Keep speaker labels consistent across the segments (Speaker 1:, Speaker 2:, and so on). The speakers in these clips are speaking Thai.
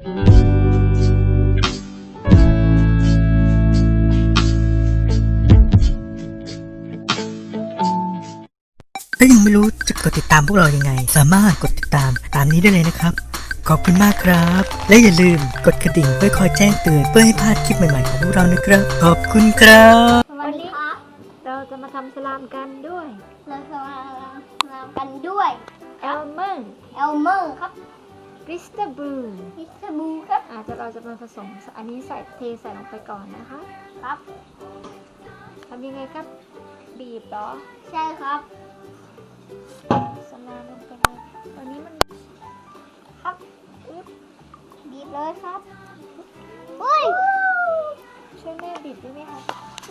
Speaker 1: ถ้ายังไม่รู้จะกดติดตามพวกเรายังไง สามารถกดติดตามตามนี้ได้เลยนะครับ ขอบคุณมากครับ และอย่าลืมกดกระดิ่งเพื่อคอยแจ้งเตือนเพื่อให้พลาดคลิปใหม่ๆของพวกเรานะครับ ขอบคุณครับ
Speaker 2: สวัสดีครับ
Speaker 3: เราจะมาทำสลามกันด้วย
Speaker 2: เราจะมาทำกันด้วย
Speaker 3: แอลมอนด์
Speaker 2: เอลเมอร์ครับ
Speaker 3: กริสตาบลู
Speaker 2: พิสบูครับ
Speaker 3: อาจจะเราจะมาผสมอันนี้ใส่เทใส่ลงไปก่อนนะคะ
Speaker 2: ครับ
Speaker 3: ทำยังไงครับ บีบเหรอ
Speaker 2: ใช่ครับ
Speaker 3: สลามลงไปเลยตอนนี้มัน
Speaker 2: ครับอึ๊บบีบเลยครับเฮ้ย
Speaker 3: ช่วยแม่บีบได้ไหมคะ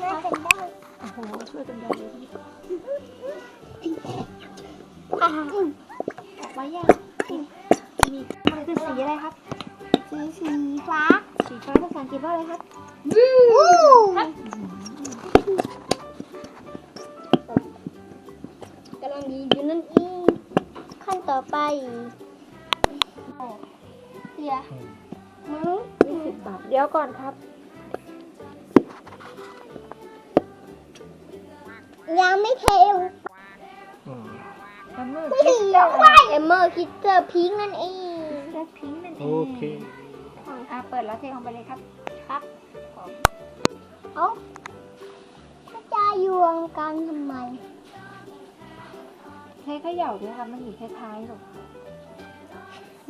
Speaker 2: น่าเป็นได้
Speaker 3: โอ้โหช่วยกันใหญ่เลยที
Speaker 2: อ่า
Speaker 3: ออกมายังมีมันคื อสีอะไรครับ
Speaker 2: สีสีฟ้า
Speaker 3: สีฟ้าภาษาอังกฤษว่าอะไรครับ
Speaker 2: วู้ครับกำลังดีอยู่นั่นเองขั้นต่อไปโอ้เสียมึง
Speaker 3: ยี่สิบบาท เดี๋ยวก่อนครับ
Speaker 2: ยังไม่เทล
Speaker 3: แอลมอนด์
Speaker 2: ไม่
Speaker 3: กริ
Speaker 2: ถึ
Speaker 3: ส
Speaker 2: ง
Speaker 3: ตา
Speaker 2: ว่าเอมเมอร์คิดเจอพิงค์นั่นเอง
Speaker 4: โองเค
Speaker 3: อะเปิดแล้วเทลงไปเลยครับ
Speaker 2: ครับเอ้าก็จะยวงกันทำไม
Speaker 3: เทเขย่าด้วยค่ะมันอยู่ท้ายๆหรอก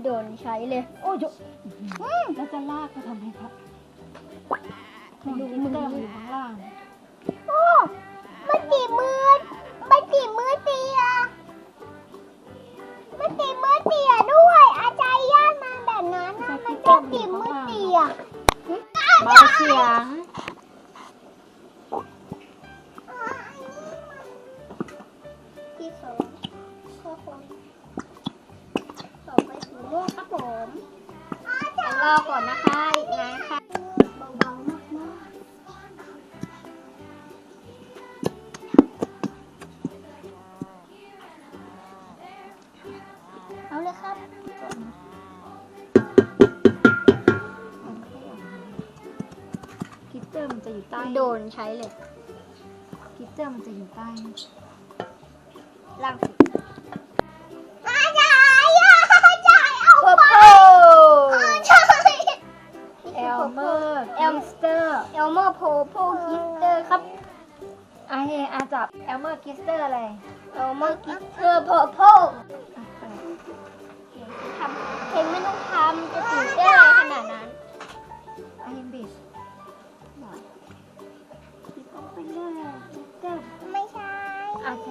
Speaker 2: โดนใช้เลย
Speaker 3: โอ้ยแล้วจะลากไปทำไมครับดูมือมันอยู่ข้างล่าง่ส
Speaker 2: องข้อความต่อไปสีม่วงครับผมเดี๋ยวรอก่อนนะคะ อีกงานค่ะเบาๆมากๆเอาเลยครับ
Speaker 3: กิตเตอร์มันจะอยู่ใต้
Speaker 2: โดนใช้เลย
Speaker 3: กิตเตอร์มันจะอยู่ใต้
Speaker 2: ล่างสุดอาจารย์อาจารย์เอาไปใช่
Speaker 3: เอลเมอร์
Speaker 2: เอล
Speaker 3: กิสเตอร์
Speaker 2: เอลเมอร์โพโพคิสเตอร์ครับ
Speaker 3: อาเฮอาจับเอลเมอร์กิสเตอร์อะไร
Speaker 2: เอลเมอร์คิสเตอร์โพโพ
Speaker 3: อะเปิด
Speaker 2: ทำเพลงไม่ต้องทำจะตื่นได้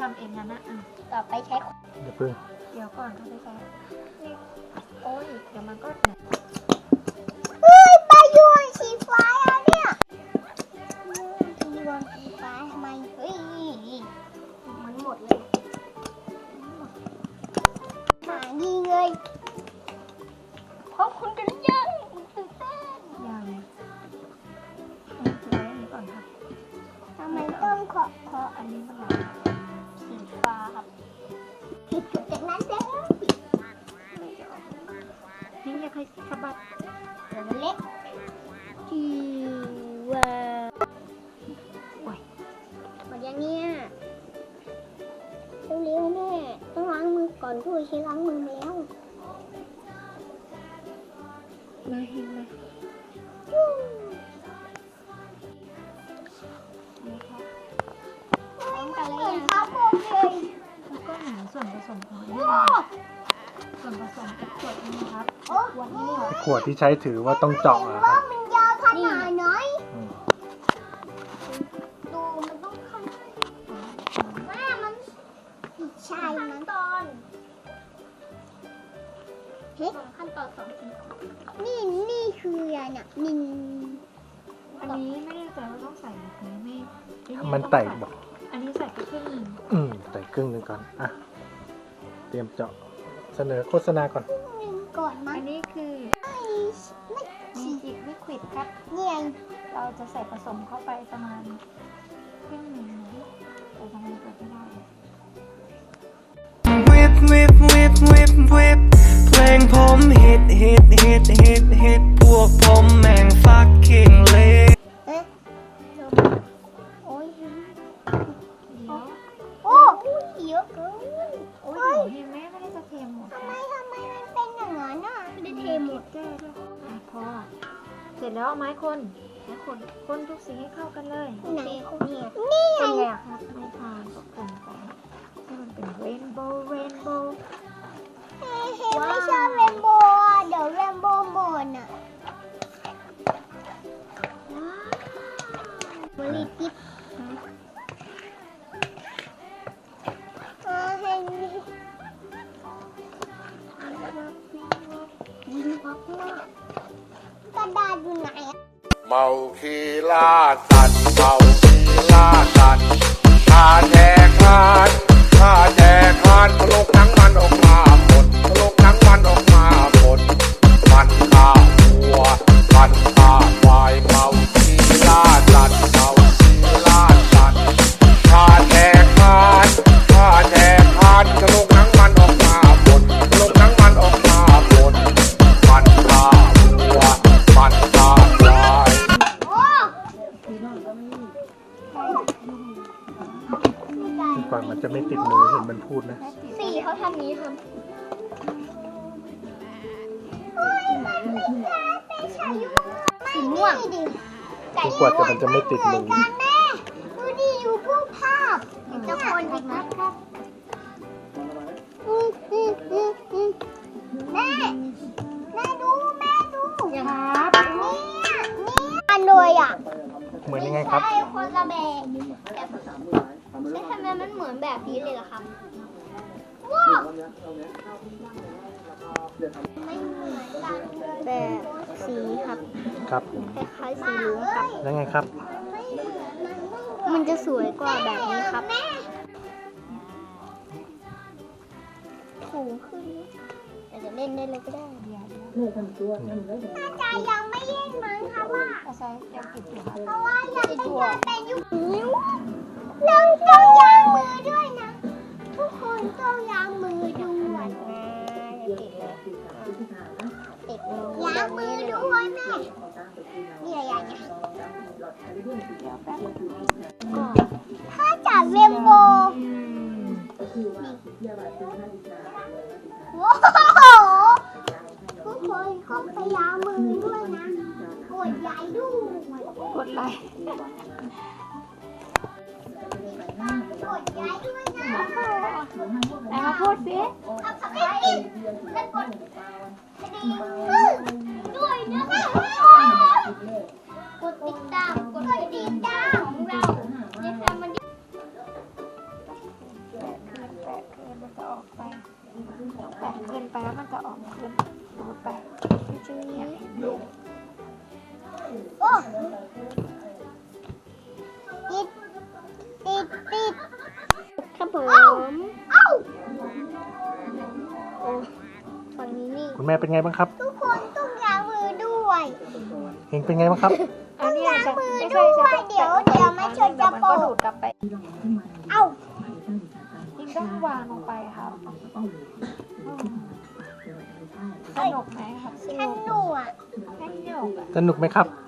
Speaker 3: ทำเองนะนะอะ
Speaker 2: ต่อไปใช้
Speaker 4: เดี๋ยวเพิ่ง
Speaker 3: เดี๋ยวก่อนค่ะพี่แจ๊คนี่โอ้ยเดี๋ยวมันก็เนี่ย
Speaker 2: เฮ้ยปลายูนสีฟ้าอะเนี่ยปลายูนสีฟ้าทำไมเฮ้ยมันหมดเลยหายิงเลยเพราะคุณกันยังตื่นเต้น
Speaker 3: ยังเอาจะไว้อันนี้ก่อนครับ
Speaker 2: ทำไมต้องขอขอ
Speaker 3: อันนี้มันหล
Speaker 2: สีฟ้า ครับจากนั้นแล้ว
Speaker 3: นี่อย่าใครสะบัด
Speaker 2: เดี๋ยวเล็กจีว่า
Speaker 3: โอ้ย
Speaker 2: หมดยังเนี่ยเร็วๆแม่ต้องล้างมือก่อนผู้ใช้ล้างมือแล้ว
Speaker 3: มาเห็นไหม
Speaker 2: พร้อมกันเลยครับผมเลย
Speaker 3: แล้วก็หา ส่วนผสมของมัน
Speaker 2: โอ้
Speaker 3: ส่วนผสมทุกขวดนี้นะครับ
Speaker 2: โอ้
Speaker 3: ขวดนี้เหรอ
Speaker 4: ขวดที่ใช้ถือว่าต้องเจาะอะค
Speaker 2: ว่า
Speaker 4: รับ
Speaker 2: มันยาวขนาดไหน
Speaker 4: อืม
Speaker 2: ดูมันต้องขั้นแม่มันใช่ขั้นตอนเฮ้ยขั้นตอนสองนี่นี่คืออะไรเนี่ยนิน
Speaker 3: อันนี้ไม่แน่ใจว่าต้องใส่แบบไหนไม่ไมั
Speaker 4: นไต่บอก
Speaker 3: อันนี้ใส่ไปครึ่งหนึ่ง
Speaker 4: อืมไต่ครึ่งหนึ่งก่อนอะ เตรียมเจาะเสนอโฆษณาก่อน
Speaker 2: นินก่อนมั้
Speaker 3: อั
Speaker 2: ย
Speaker 3: นนี้คือเมจิกวิควิดครับ
Speaker 2: เนี่ย
Speaker 3: เราจะใส่ผสมเข้าไปประมาณครึ่งหนึ่งนะแต่ทำไมเปิดไม่ได้
Speaker 1: whip whip whip whip whip
Speaker 5: ลงผมฮิตฮิตฮิตฮิตฮิตพวกผมแม่งฟักคิงเล
Speaker 2: เอ๊ะ
Speaker 3: แล้วเอาไม้คนไม้คน คนทุกสิ่งให้เข้ากันเลย
Speaker 2: ไหนเนี่ยนี่ไง
Speaker 3: เป็นไงอะครับไม่ทานก็กันไปให้มันเป็นเรนโบว์เร
Speaker 2: เมา
Speaker 6: ขี้ล่าสัตว์เมาขี้ล่าสัตว์ข้าแจกคานข้าแจกคานทะลุก
Speaker 4: จะไม่ติดมือเห็นมันพูดนะ
Speaker 2: สีเขาทำนี้ทำเฮ้ยมันไม่กล้าเป็นชายุสีม่วงดิไก่
Speaker 4: กว่าจะมันจะไม่ติดมือ
Speaker 2: เหอนกัน แบ
Speaker 3: บ
Speaker 2: นี้เลยล่ะครับว้าวไม่เหมือนกันเลย
Speaker 3: แบบสีครับ
Speaker 4: ครับผม
Speaker 3: คล้ายๆสีเหลืองครับ
Speaker 4: ยังไงครับ
Speaker 3: มันจะสวยกว่าแบบนี้ครับ
Speaker 2: สูงขึ้นแต่จะเล่นได้เลยก็ได้น่าจะยังไม่เล่นมั้งคะว่า
Speaker 3: ใช้ยังติดอยู่ครับ
Speaker 2: เพราะว่ายังเป็นเดินเป็นอยู่นิ้ว เราต้องยางมือด้วยนะ ทุกคนต้องยางมือด้วยติดยางมือด้วยแม่เนี่ยยางเนี่ยถ้าจัดเรมโบว้าวทุกคนขอพยายามมือด้วยนะ กดใหญ่ด้วย
Speaker 3: กดไลค์ ไหนมาพูดสิ
Speaker 2: กดติด้วยนะคะกดติดตามดิ่งดาว
Speaker 3: ครับผ
Speaker 2: เอ้ามเอ้าโอ้ฝั่งนี้นี่
Speaker 4: คุณแม่เป็นไงบ้างครับ
Speaker 2: ทุกคนต้องล้างมือด้วย
Speaker 4: เฮงเป็นไงบ้างครับ
Speaker 3: อันนี้
Speaker 2: ล้าง
Speaker 3: จะ
Speaker 2: มือ
Speaker 3: ไม่
Speaker 2: ด้
Speaker 3: ใช่
Speaker 2: วย
Speaker 3: ใช่
Speaker 2: เดี๋ยวเดี๋ยวไม่ชนจะ
Speaker 3: มัน
Speaker 2: โป
Speaker 3: ก็
Speaker 2: ก
Speaker 3: ดูดกลับไป
Speaker 2: เอ้า
Speaker 3: ยิ่งต้องวางลงไปครับสนุกไหมครับส
Speaker 2: ฉัน
Speaker 3: นุก
Speaker 2: หนูอะ
Speaker 3: ให้หนุกอะ
Speaker 4: สนุกไหมครับ
Speaker 3: ยิ่งอย่า